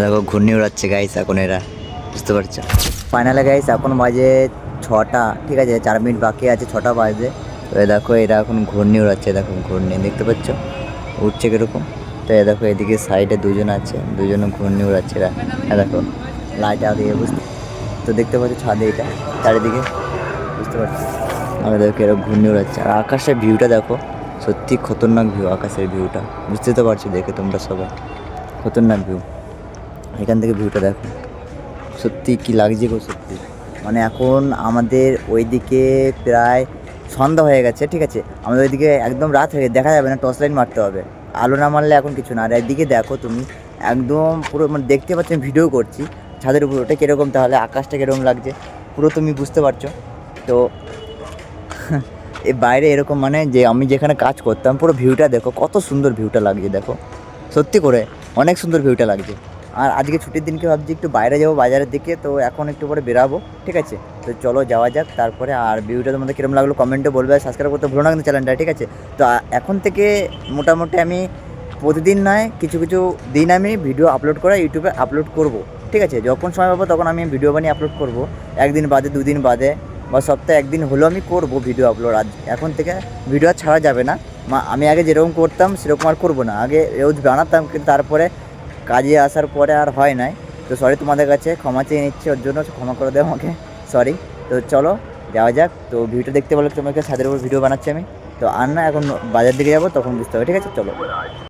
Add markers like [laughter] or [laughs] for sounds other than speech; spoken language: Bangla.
দেখো, ঘূর্ণি উড়াচ্ছে গাইস এখন এরা। বুঝতে পারছ? ফাইনালে গাইস এখন বাজে ছটা, ঠিক আছে? চার মিনিট বাকি আছে, ছটা বাজে। তো এ দেখো, এরা এখন ঘূর্ণি উড়াচ্ছে, দেখো, ঘূর্ণি, দেখতে পাচ্ছ? উঠছে কীরকম? তো এ দেখো, এদিকে সাইডে দুজন আছে, দুজন ঘূর্ণি উড়াচ্ছে এরা। এ দেখো লাইট আর দিয়ে বুঝতে তো দেখতে পাচ্ছ ছাদে এটা, চারিদিকে? বুঝতে পারছ? আর দেখো, এরা ঘূর্ণি উড়াচ্ছে। আর আকাশের ভিউটা দেখো, সত্যি খতরনাক ভিউ আকাশের ভিউটা বুঝতে তো পারছ, দেখে তোমরা সবাই। খতরনাক ভিউ এখান থেকে ভিউটা দেখো। সত্যি কি লাগছে গো, সত্যি। মানে এখন আমাদের ওইদিকে প্রায় সন্ধ্যা হয়ে গেছে, ঠিক আছে? আমাদের ওইদিকে একদম রাত হয়ে দেখা যাবে না টর্চ লাইট মারতে হবে। আলো না মারলে এখন কিছু না। আর একদিকে দেখো তুমি, একদম পুরো মানে দেখতে পাচ্ছ, আমি ভিডিও করছি, ছাদের উপর ওটা কীরকম, তাহলে আকাশটা কীরকম লাগছে, পুরো তুমি বুঝতে পারছ। তো, [laughs] এ বাইরে এরকম মানে যে আমি যেখানে কাজ করতাম, পুরো ভিউটা দেখো, কত সুন্দর ভিউটা লাগছে, দেখো। সত্যি করে, অনেক সুন্দর ভিউটা লাগছে। আর আজকে ছুটির দিনকে ভাবছি একটু বাইরে যাব বাজারের দিকে, তো এখন একটু পরে বেরাবো, ঠিক আছে? তো চলো যাওয়া যাক, তারপরে আর ভিউটা তোমাদের কীরকম লাগল কমেন্টে বলবে আর সাবস্ক্রাইব করতে ভুলো না কিন্তু চ্যানেলটা ঠিক আছে? তো এখন থেকে মোটামুটি আমি প্রতিদিন নয়, কিছু কিছু দিন আমি ভিডিও আপলোড করে ইউটিউবে আপলোড করব, ঠিক আছে? যখন সময় পাবো তখন আমি ভিডিও বানিয়ে আপলোড করব, একদিন বাদে, দুদিন বাদে, বা সপ্তাহে একদিন হলেও আমি করব ভিডিও আপলোড আজ এখন থেকে ভিডিও ছাড়া যাবে না। আমি আগে যেরকম করতাম সেরকম আর করব না, আগে রোজ বানাতাম, কিন্তু তারপরে কাজে আসার পরে আর হয় নাই। তো সরি তোমাদের কাছে, ক্ষমা চেয়ে নিচ্ছে ওর জন্য, ক্ষমা করে দেবো আমাকে। সরি তো চলো, যাওয়া যাক। তো ভিডিও দেখতে পেলে তোমাকে, ছাদের উপর ভিডিও বানাচ্ছি আমি। তো আর না এখন বাজার দিকে যাব, তখন বুঝতে হবে। ঠিক আছে? চলো।